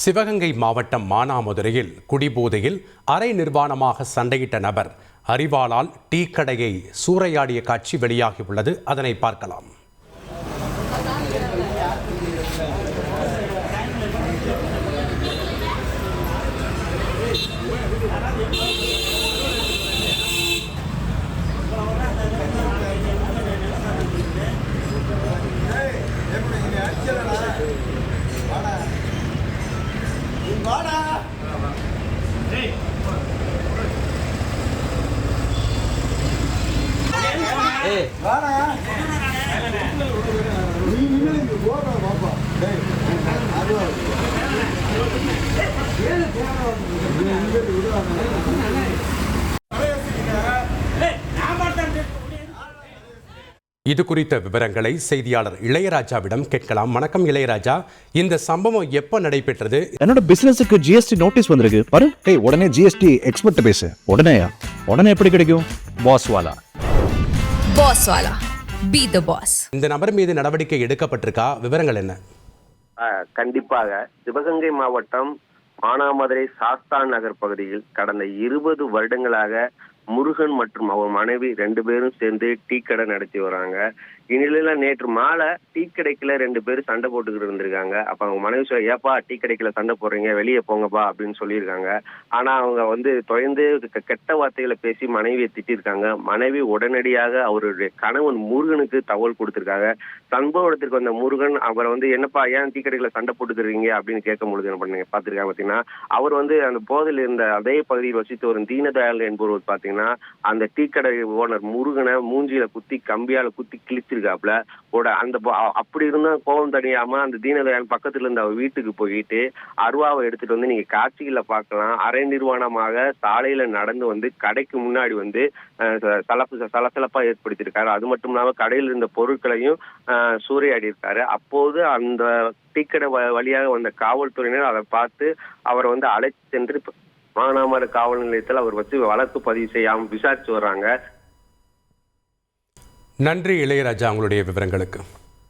சிவகங்கை மாவட்டம் மானாமதுரையில் குடிபோதையில் அரை நிர்வாணமாக சண்டையிட்ட நபர் அறிவாளால் டீ கடையை சூறையாடிய காட்சி வெளியாகியுள்ளது. அதனை பார்க்கலாம். வாடா. வாடா. நீ நின்று இங்கே போடா பாப்பா டேய் அது ஏழு தேவை இங்கே விடுவாங்க இது குறித்த விவரங்களை செய்தியாளர் இளையராஜாவிடம் கேட்கலாம். வணக்கம் இளையராஜா. இந்த சம்பவம் எப்ப நடைபெற்றது? என்னோட பிசினஸுக்கு ஜிஎஸ்டி நோட்டீஸ் வந்திருக்கு. பாரு. ஏய் உடனே ஜிஎஸ்டி எக்ஸ்பர்ட் பேசு. உடனேயா? உடனே எப்படி கிடைக்கும்? பாஸ் வாலா Boss Wala. Be the boss. இந்த நபர் மீது நடவடிக்கை எடுக்கப்பட்டிருக்கா? விவரங்கள் என்ன? கண்டிப்பாக. சிவகங்கை மாவட்டம் மானாமதுரை சாஸ்தான் நகர் பகுதியில் கடந்த இருபது வருடங்களாக முருகன் மற்றும் அவர் மனைவி ரெண்டு பேரும் சேர்ந்து டீ கடை நடத்தி வராங்க. இந்நிலையில நேற்று மாலை டீ கடைக்குல ரெண்டு பேரும் சண்டை போட்டுக்கிட்டு இருந்திருக்காங்க. அப்ப அவங்க மனைவி சொல்ல ஏப்பா டீ கடைக்குல சண்டை போடுறீங்க வெளியே போங்கப்பா அப்படின்னு சொல்லியிருக்காங்க. ஆனா அவங்க வந்து தொலைந்து கெட்ட வார்த்தைகளை பேசி மனைவியை திட்டிருக்காங்க மனைவி உடனடியாக அவருடைய கணவன் முருகனுக்கு தகவல் கொடுத்திருக்காங்க. சம்பவ இடத்திற்கு வந்த முருகன் அவரை வந்து என்னப்பா ஏன் டீ கடைக்குல சண்டை போட்டுக்கிறீங்க அப்படின்னு கேட்கும் பொழுது என்ன பண்ணீங்க? பாத்திருக்காங்க பாத்தீங்கன்னா அவர் வந்து அந்த போதையில் இருந்த அதே பகுதியில் வசித்து வரும் தீனதயாள் என்பவர் பாத்தீங்கன்னா அந்த டீ கடை ஓனர் முருகனை மூஞ்சியில குத்தி கம்பியால குத்தி கிழிச்சிருக்காப்ல உட அந்த அப்படி இருந்தா கோபம் தனியாம அந்த தீனதயாள் பக்கத்துல இருந்த அவர் வீட்டுக்கு போயிட்டு அருவாவை எடுத்துட்டு வந்து நீங்க காட்சிகளை பார்க்கலாம் அரை நிர்வாணமாக சாலையில நடந்து வந்து கடைக்கு முன்னாடி வந்து ச- சலப்பு சலசலப்பா ஏற்படுத்தியிருக்காரு. அது மட்டும் இல்லாம கடையில் இருந்த பொருட்களையும் சூறையாடி இருக்காரு அப்போது அந்த டீக்கடை வ- வழியாக வந்த காவல்துறையினர் அதை பார்த்து அவரை வந்து அழைத்து சென்று இப்ப மானாமர காவல் நிலையத்தில் அவர் வச்சு வழக்கு பதிவு செய்யாமல் விசாரிச்சு வர்றாங்க. நன்றி இளையராஜா உங்களுடைய விவரங்களுக்கு.